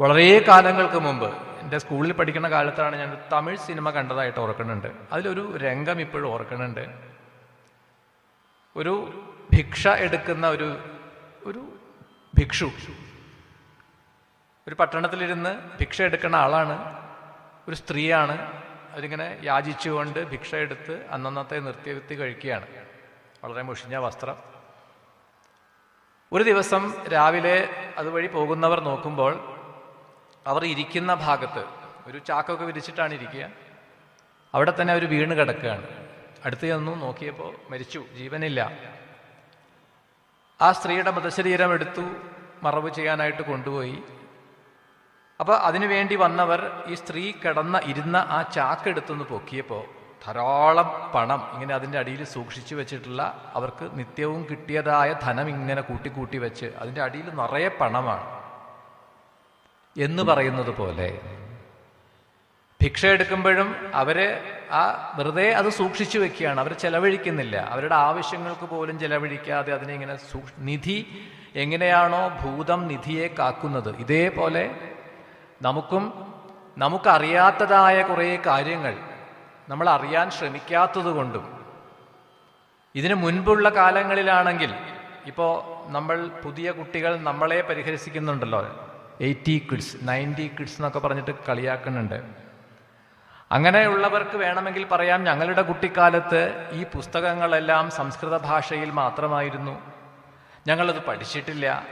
വളരെ കാലങ്ങൾക്ക് മുമ്പ് എന്റെ സ്കൂളിൽ പഠിക്കുന്ന കാലത്താണ് ഞാൻ തമിഴ് സിനിമ കണ്ടതായിട്ട് ഓർക്കുന്നുണ്ട്. അതിലൊരു രംഗം ഇപ്പോഴും ഓർക്കുന്നുണ്ട്. ഒരു ഭിക്ഷ എടുക്കുന്ന ഒരു ഒരു ഭിക്ഷു ഒരു പട്ടണത്തിലിരുന്ന് ഭിക്ഷ എടുക്കുന്ന ആളാണ് ഒരു സ്ത്രീയാണ് അതിങ്ങനെ യാചിച്ചുകൊണ്ട് ഭിക്ഷ എടുത്ത് അന്നന്നത്തെ നിർത്തിവെത്തി കഴിക്കുകയാണ്. വളരെ മുഷിഞ്ഞ വസ്ത്രം. ഒരു ദിവസം രാവിലെ അതുവഴി പോകുന്നവർ നോക്കുമ്പോൾ അവർ ഇരിക്കുന്ന ഭാഗത്ത് ഒരു ചാക്കൊക്കെ വിരിച്ചിട്ടാണ് ഇരിക്കുക. അവിടെ തന്നെ അവർ വീണ് കിടക്കുകയാണ്. അടുത്ത് ചെന്നു നോക്കിയപ്പോൾ മരിച്ചു. ജീവനില്ല. ആ സ്ത്രീയുടെ മൃതശരീരം എടുത്തു മറവ് ചെയ്യാനായിട്ട് കൊണ്ടുപോയി. അപ്പോൾ അതിനു വേണ്ടി വന്നവർ ഈ സ്ത്രീ കിടന്ന ഇരുന്ന ആ ചാക്ക് എടുത്തുനിന്ന് പൊക്കിയപ്പോൾ ധാരാളം പണം ഇങ്ങനെ അതിന്റെ അടിയിൽ സൂക്ഷിച്ചു വെച്ചിട്ടുള്ള അവർക്ക് നിത്യവും കിട്ടിയതായ ധനം ഇങ്ങനെ കൂട്ടിക്കൂട്ടി വെച്ച് അതിന്റെ അടിയിൽ നിറയെ പണമാണ്. എന്ന് പറയുന്നത് പോലെ ഭിക്ഷ എടുക്കുമ്പോഴും അവർ ആ വെറുതെ അത് സൂക്ഷിച്ചു വെക്കുകയാണ്. അവർ ചെലവഴിക്കുന്നില്ല. അവരുടെ ആവശ്യങ്ങൾക്ക് പോലും ചെലവഴിക്കാതെ അതിനെ ഇങ്ങനെ നിധി എങ്ങനെയാണോ ഭൂതം നിധിയെ കാക്കുന്നത്. ഇതേപോലെ നമുക്കും നമുക്കറിയാത്തതായ കുറേ കാര്യങ്ങൾ നമ്മൾ അറിയാൻ ശ്രമിക്കാത്തത് കൊണ്ടും ഇതിനു മുൻപുള്ള കാലങ്ങളിലാണെങ്കിൽ ഇപ്പോൾ നമ്മൾ പുതിയ കുട്ടികൾ നമ്മളെ പരിഹരിക്കുന്നുണ്ടല്ലോ എയ്റ്റി കിഡ്സ് നയന്റി കിഡ്സ് എന്നൊക്കെ പറഞ്ഞിട്ട് കളിയാക്കുന്നുണ്ട്. അങ്ങനെയുള്ളവർക്ക് വേണമെങ്കിൽ പറയാം ഞങ്ങളുടെ കുട്ടിക്കാലത്ത് ഈ പുസ്തകങ്ങളെല്ലാം സംസ്കൃത ഭാഷയിൽ മാത്രമായിരുന്നു. ഞങ്ങളത് പഠിച്ചിട്ടില്ല.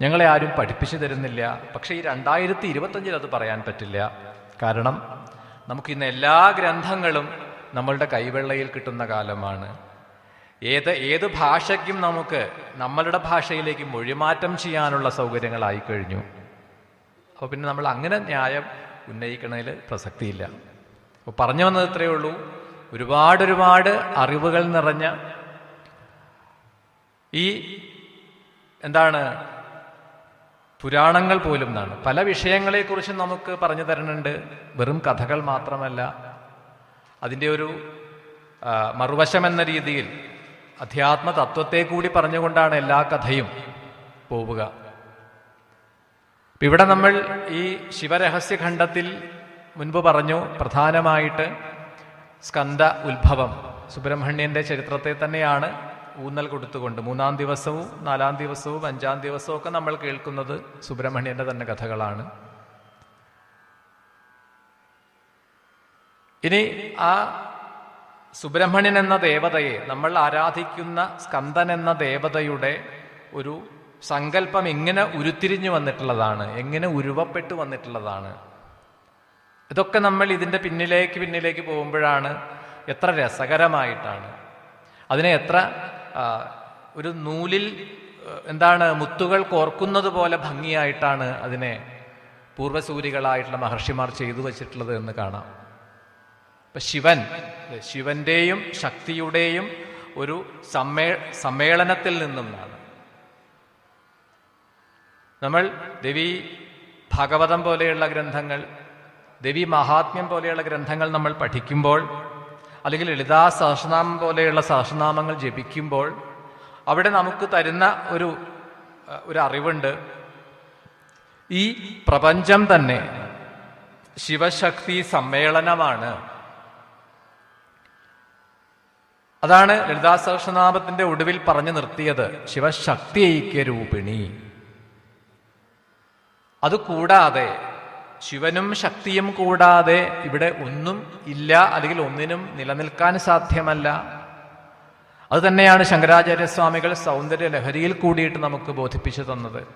ഞങ്ങളെ ആരും പഠിപ്പിച്ചു തരുന്നില്ല. പക്ഷേ ഈ രണ്ടായിരത്തി ഇരുപത്തഞ്ചിൽ അത് പറയാൻ പറ്റില്ല. കാരണം നമുക്ക് ഇന്ന് എല്ലാ ഗ്രന്ഥങ്ങളും നമ്മളുടെ കൈവെള്ളയിൽ കിട്ടുന്ന കാലമാണ്. ഏത് ഏത് ഭാഷയ്ക്കും നമുക്ക് നമ്മളുടെ ഭാഷയിലേക്ക് മൊഴിമാറ്റം ചെയ്യാനുള്ള സൗകര്യങ്ങളായി കഴിഞ്ഞു. അപ്പോൾ പിന്നെ നമ്മൾ അങ്ങനെ ന്യായം ഉന്നയിക്കണതിൽ പ്രസക്തിയില്ല. അപ്പോൾ പറഞ്ഞു വന്നത് ഇത്രയേ ഉള്ളൂ. ഒരുപാട് ഒരുപാട് അറിവുകൾ നിറഞ്ഞ ഈ എന്താണ് പുരാണങ്ങൾ പോലും എന്നാണ്. പല വിഷയങ്ങളെക്കുറിച്ചും നമുക്ക് പറഞ്ഞു തരുന്നുണ്ട്. വെറും കഥകൾ മാത്രമല്ല. അതിന്റെ ഒരു മറുവശം എന്ന രീതിയിൽ അധ്യാത്മ തത്വത്തെ കൂടി പറഞ്ഞുകൊണ്ടാണ് എല്ലാ കഥയും പോവുക. ഇവിടെ നമ്മൾ ഈ ശിവരഹസ്യ ഖണ്ഡത്തിൽ മുൻപ് പറഞ്ഞു പ്രധാനമായിട്ട് സ്കന്ദ ഉത്ഭവം. സുബ്രഹ്മണ്യന്റെ ചരിത്രത്തെ തന്നെയാണ് ഊന്നൽ കൊടുത്തുകൊണ്ട് മൂന്നാം ദിവസവും നാലാം ദിവസവും അഞ്ചാം ദിവസവും ഒക്കെ നമ്മൾ കേൾക്കുന്നത് സുബ്രഹ്മണ്യന്റെ തന്നെ കഥകളാണ്. ഇനി ആ സുബ്രഹ്മണ്യൻ എന്ന ദേവതയെ നമ്മൾ ആരാധിക്കുന്ന സ്കന്ദൻ എന്ന ദേവതയുടെ ഒരു സങ്കല്പം എങ്ങനെ ഉരുത്തിരിഞ്ഞു വന്നിട്ടുള്ളതാണ് എങ്ങനെ ഉരുവപ്പെട്ടു വന്നിട്ടുള്ളതാണ്. ഇതൊക്കെ നമ്മൾ ഇതിന്റെ പിന്നിലേക്ക് പിന്നിലേക്ക് പോകുമ്പോഴാണ് എത്ര രസകരമായിട്ടാണ്. അതിനെ എത്ര ഒരു നൂലിൽ എന്താണ് മുത്തുകൾ കോർക്കുന്നത് പോലെ ഭംഗിയായിട്ടാണ് അതിനെ പൂർവസൂരികളായിട്ടുള്ള മഹർഷിമാർ ചെയ്തു വച്ചിട്ടുള്ളത് എന്ന് കാണാം. ഇപ്പം ശിവൻ ശിവന്റെയും ശക്തിയുടെയും ഒരു സമ്മേ സമ്മേളനത്തിൽ നിന്നുമാണ്. നമ്മൾ ദേവി ഭാഗവതം പോലെയുള്ള ഗ്രന്ഥങ്ങൾ ദേവി മഹാത്മ്യം പോലെയുള്ള ഗ്രന്ഥങ്ങൾ നമ്മൾ പഠിക്കുമ്പോൾ അല്ലെങ്കിൽ ലളിതാ സഹസ്രനാമം പോലെയുള്ള സഹസ്രനാമങ്ങൾ ജപിക്കുമ്പോൾ അവിടെ നമുക്ക് തരുന്ന ഒരു ഒരു അറിവുണ്ട്. ഈ പ്രപഞ്ചം തന്നെ ശിവശക്തി സമ്മേളനമാണ്. അതാണ് ലളിതാ സഹസ്രനാമത്തിന്റെ ഒടുവിൽ പറഞ്ഞു നിർത്തിയത് ശിവശക്തി ഐക്യരൂപിണി അത് കൂടാതെ ശിവനും ശക്തിയും കൂടാതെ ഇവിടെ ഒന്നും ഇല്ല അല്ലെങ്കിൽ ഒന്നിനും നിലനിൽക്കാൻ സാധ്യമല്ല. അത് തന്നെയാണ് ശങ്കരാചാര്യസ്വാമികൾ സൗന്ദര്യ ലഹരിയിൽ കൂടിയിട്ട് നമുക്ക് ബോധിപ്പിച്ചു തന്നത്.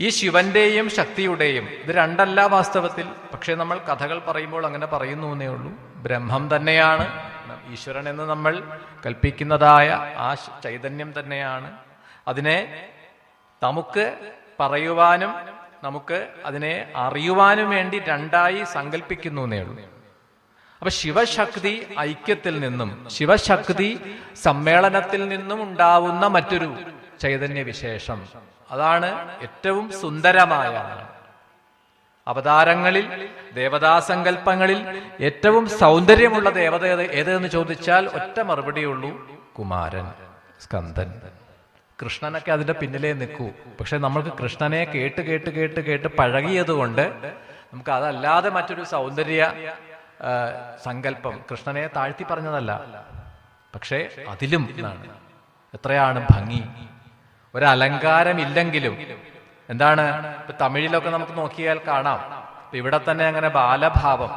ഈ ശിവന്റെയും ശക്തിയുടെയും ഇത് രണ്ടല്ല വാസ്തവത്തിൽ പക്ഷേ നമ്മൾ കഥകൾ പറയുമ്പോൾ അങ്ങനെ പറയുന്നു എന്നേ ഉള്ളൂ. ബ്രഹ്മം തന്നെയാണ് ഈശ്വരൻ എന്ന് നമ്മൾ കൽപ്പിക്കുന്നതായ ആ ചൈതന്യം തന്നെയാണ്. അതിനെ നമുക്ക് പറയുവാനും നമുക്ക് അതിനെ അറിയുവാനും വേണ്ടി രണ്ടായി സങ്കല്പിക്കുന്നു എന്നേ ഉള്ളൂ. അപ്പൊ ശിവശക്തി ഐക്യത്തിൽ നിന്നും ശിവശക്തി സമ്മേളനത്തിൽ നിന്നും ഉണ്ടാവുന്ന മറ്റൊരു ചൈതന്യ വിശേഷം. അതാണ് ഏറ്റവും സുന്ദരമായ അവതാരങ്ങളിൽ ദേവതാസങ്കല്പങ്ങളിൽ ഏറ്റവും സൗന്ദര്യമുള്ള ദേവത ഏത് ഏതെന്ന് ചോദിച്ചാൽ ഒറ്റ മറുപടിയുള്ളൂ കുമാരൻ സ്കന്ദൻ. കൃഷ്ണനൊക്കെ അതിന്റെ പിന്നിലേ നിൽക്കൂ. പക്ഷെ നമ്മൾക്ക് കൃഷ്ണനെ കേട്ട് കേട്ട് കേട്ട് കേട്ട് പഴകിയത് കൊണ്ട് നമുക്ക് അതല്ലാതെ മറ്റൊരു സൗന്ദര്യ സങ്കല്പം കൃഷ്ണനെ താഴ്ത്തി പറഞ്ഞതല്ല. പക്ഷേ അതിലും എത്രയാണ് ഭംഗി? ഒരലങ്കാരമില്ലെങ്കിലും. എന്താണ്? ഇപ്പൊ തമിഴിലൊക്കെ നമുക്ക് നോക്കിയാൽ കാണാം. ഇപ്പൊ ഇവിടെ തന്നെ അങ്ങനെ ബാലഭാവം.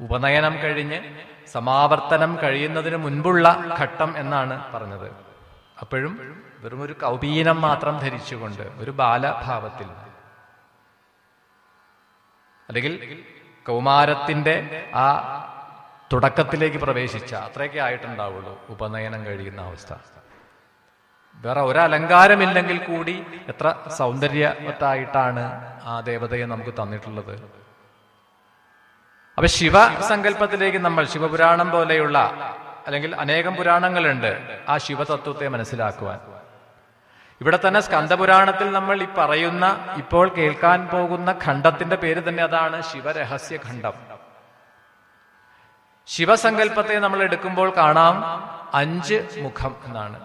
ഉപനയനം കഴിഞ്ഞ് സമാവർത്തനം കഴിയുന്നതിന് മുൻപുള്ള ഘട്ടം എന്നാണ് പറഞ്ഞത്. അപ്പോഴും വെറും ഒരു കൗപീനം മാത്രം ധരിച്ചുകൊണ്ട് ഒരു ബാലഭാവത്തിൽ. അല്ലെങ്കിൽ കൗമാരത്തിന്റെ ആ തുടക്കത്തിലേക്ക് പ്രവേശിച്ച അത്രയൊക്കെ ആയിട്ടുണ്ടാവുള്ളൂ ഉപനയനം കഴിയുന്ന അവസ്ഥ. വേറെ ഒരലങ്കാരമില്ലെങ്കിൽ കൂടി എത്ര സൗന്ദര്യവത്തായിട്ടാണ് ആ ദേവതയെ നമുക്ക് തന്നിട്ടുള്ളത്. അപ്പൊ ശിവസങ്കല്പത്തിലേക്ക് നമ്മൾ ശിവപുരാണം പോലെയുള്ള അല്ലെങ്കിൽ അനേകം പുരാണങ്ങളുണ്ട് ആ ശിവതത്വത്തെ മനസ്സിലാക്കുവാൻ. ഇവിടെ തന്നെ സ്കന്ദപുരാണത്തിൽ നമ്മൾ ഈ പറയുന്ന ഇപ്പോൾ കേൾക്കാൻ പോകുന്ന ഖണ്ഡത്തിന്റെ പേര് തന്നെ അതാണ് ശിവരഹസ്യ ഖണ്ഡം. ശിവസങ്കല്പത്തെ നമ്മൾ എടുക്കുമ്പോൾ കാണാം അഞ്ച് മുഖം എന്നാണ്.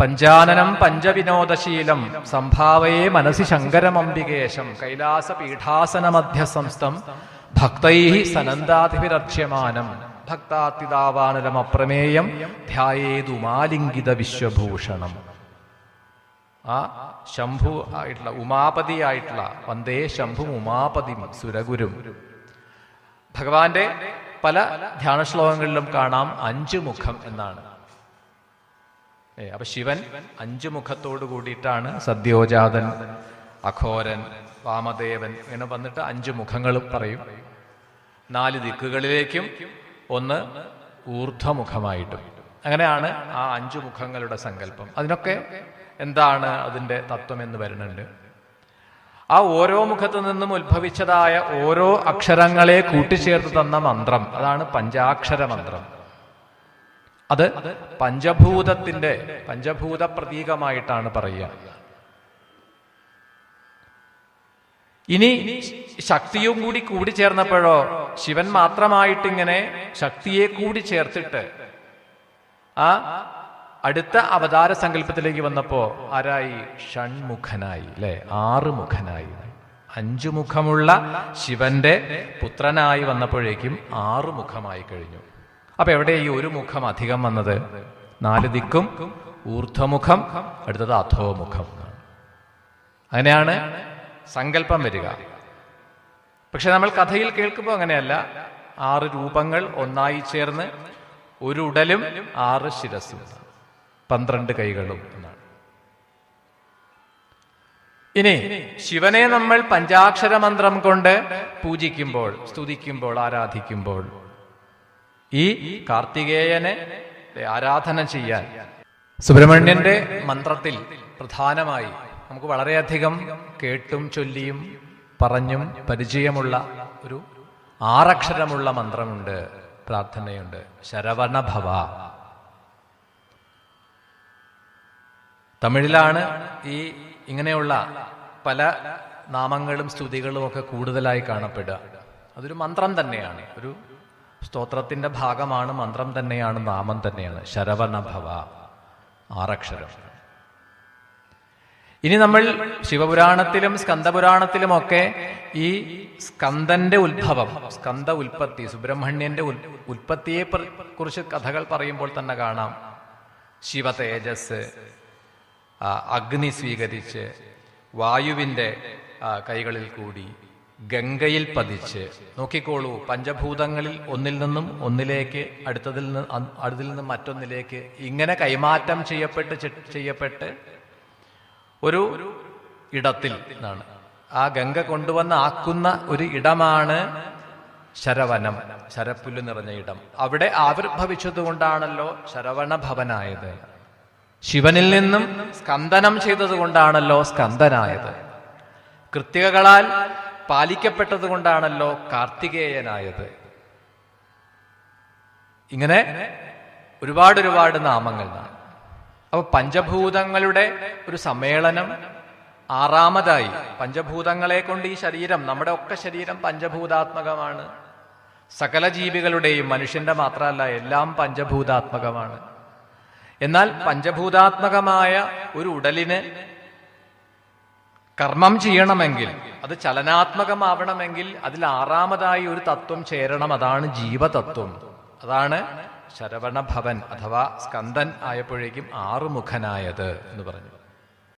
പഞ്ചാനനം പഞ്ചവിനോദശീലം സംഭാവയെ മനസ്സി ശങ്കരമംബികേശം കൈലാസ പീഠാസന മധ്യസംസ്ഥം ഭക്തൈ സനന്ദാധിപിരക്ഷ്യമാനം ഭക്താത്തിതാവാനരം അപ്രമേയം ധ്യായേതുമാലിംഗിത വിശ്വഭൂഷണം. ആ ശംഭു ആയിട്ടുള്ള ഉമാപതി ആയിട്ടുള്ള വന്ദേ ശംഭു ഉമാപതി സുരഗുരും. ഭഗവാന്റെ പല ധ്യാന ശ്ലോകങ്ങളിലും കാണാം അഞ്ചു മുഖം എന്നാണ്. ഏ അപ്പൊ ശിവൻ അഞ്ചു മുഖത്തോട് കൂടിയിട്ടാണ് സദ്യോജാതൻ അഘോരൻ വാമദേവൻ ഇങ്ങനെ വന്നിട്ട് അഞ്ചു മുഖങ്ങളും പറയും. നാല് ദിക്കുകളിലേക്കും ഒന്ന് ഊർധ്വമുഖമായിട്ടും അങ്ങനെയാണ് ആ അഞ്ചു മുഖങ്ങളുടെ സങ്കല്പം. അതിനൊക്കെ എന്താണ് അതിന്റെ തത്വം എന്ന് വരുന്നുണ്ട്. ആ ഓരോ മുഖത്തു നിന്നും ഉത്ഭവിച്ചതായ ഓരോ അക്ഷരങ്ങളെ കൂട്ടിച്ചേർത്ത് തന്ന മന്ത്രം. അതാണ് പഞ്ചാക്ഷര മന്ത്രം. അത് പഞ്ചഭൂതത്തിന്റെ പഞ്ചഭൂത പ്രതീകമായിട്ടാണ് പറയുക. ഇനി ശക്തിയും കൂടി കൂടി ചേർന്നപ്പോഴോ ശിവൻ മാത്രമായിട്ടിങ്ങനെ ശക്തിയെ കൂടി ചേർത്തിട്ട് ആ അടുത്ത അവതാര സങ്കല്പത്തിലേക്ക് വന്നപ്പോ ആരായി? ഷൺമുഖനായി അല്ലെ ആറ് മുഖനായി അഞ്ചു മുഖമുള്ള ശിവന്റെ പുത്രനായി വന്നപ്പോഴേക്കും ആറു മുഖമായി കഴിഞ്ഞു. അപ്പൊ എവിടെ ഈ ഒരു മുഖം അധികം വന്നത്? നാല് ദിക്കും ഊർധ്വമുഖം അടുത്തത് അധോമുഖം. അങ്ങനെയാണ് സങ്കല്പം വരിക. പക്ഷെ നമ്മൾ കഥയിൽ കേൾക്കുമ്പോൾ അങ്ങനെയല്ല. ആറ് രൂപങ്ങൾ ഒന്നായി ചേർന്ന് ഒരു ഉടലും ആറ് ശിരസും പന്ത്രണ്ട് കൈകളും എന്നാണ്. ഇനി ശിവനെ നമ്മൾ പഞ്ചാക്ഷര മന്ത്രം കൊണ്ട് പൂജിക്കുമ്പോൾ സ്തുതിക്കുമ്പോൾ ആരാധിക്കുമ്പോൾ ഈ കാർത്തികേയനെ ആരാധന ചെയ്യാൻ സുബ്രഹ്മണ്യന്റെ മന്ത്രത്തിൽ പ്രധാനമായി നമുക്ക് വളരെയധികം കേട്ടും ചൊല്ലിയും പറഞ്ഞും പരിചയമുള്ള ഒരു ആറക്ഷരമുള്ള മന്ത്രമുണ്ട് പ്രാർത്ഥനയുണ്ട്. ശരവണഭവ. തമിഴിലാണ് ഈ ഇങ്ങനെയുള്ള പല നാമങ്ങളും സ്തുതികളും ഒക്കെ കൂടുതലായി കാണപ്പെടുക. അതൊരു മന്ത്രം തന്നെയാണ്. ഒരു സ്തോത്രത്തിന്റെ ഭാഗമാണ് മന്ത്രം തന്നെയാണ് നാമം തന്നെയാണ്. ശരവണഭവ. ആറക്ഷരം. ഇനി നമ്മൾ ശിവപുരാണത്തിലും സ്കന്ദപുരാണത്തിലും ഒക്കെ ഈ സ്കന്ദന്റെ ഉത്ഭവം സ്കന്ദ ഉൽപ്പത്തി സുബ്രഹ്മണ്യന്റെ ഉൽ ഉൽപ്പത്തിയെ കുറിച്ച് കഥകൾ പറയുമ്പോൾ തന്നെ കാണാം. ശിവ തേജസ് അഗ്നി സ്വീകരിച്ച് വായുവിന്റെ കൈകളിൽ കൂടി ഗംഗയിൽ പതിച്ച് നോക്കിക്കോളൂ പഞ്ചഭൂതങ്ങളിൽ ഒന്നിൽ നിന്നും ഒന്നിലേക്ക് അടുത്തതിൽ നിന്ന് അടുത്തിൽ നിന്നും മറ്റൊന്നിലേക്ക് ഇങ്ങനെ കൈമാറ്റം ചെയ്യപ്പെട്ട് ചെയ്യപ്പെട്ട് ഒരു ഇടത്തിൽ എന്നാണ് ആ ഗംഗ കൊണ്ടുവന്ന് ആക്കുന്ന ഒരു ഇടമാണ് ശരവനം ശരപ്പുല്ല് നിറഞ്ഞ ഇടം. അവിടെ ആവിർഭവിച്ചതുകൊണ്ടാണല്ലോ ശരവണ ഭവനായത് ശിവനിൽ നിന്നും സ്കന്ദനം ചെയ്തതുകൊണ്ടാണല്ലോ സ്കന്ദനായത്. കൃത്യകളാൽ പാലിക്കപ്പെട്ടത് കൊണ്ടാണല്ലോ കാർത്തികേയനായത്. ഇങ്ങനെ ഒരുപാട് ഒരുപാട് നാമങ്ങൾ. അപ്പൊ പഞ്ചഭൂതങ്ങളുടെ ഒരു സമ്മേളനം ആറാമതായി. പഞ്ചഭൂതങ്ങളെ കൊണ്ട് ഈ ശരീരം നമ്മുടെ ഒക്കെ ശരീരം പഞ്ചഭൂതാത്മകമാണ്. സകല ജീവികളുടെയും മനുഷ്യന്റെ മാത്രമല്ല എല്ലാം പഞ്ചഭൂതാത്മകമാണ്. എന്നാൽ പഞ്ചഭൂതാത്മകമായ ഒരു ഉടലിന് കർമ്മം ചെയ്യണമെങ്കിൽ അത് ചലനാത്മകമാവണമെങ്കിൽ അതിൽ ആറാമതായി ഒരു തത്വം ചേരണം. അതാണ് ജീവതത്വം. അതാണ് ശരവണഭവൻ അഥവാ സ്കന്ദൻ ആയപ്പോഴേക്കും ആറുമുഖനായത് എന്ന് പറഞ്ഞു.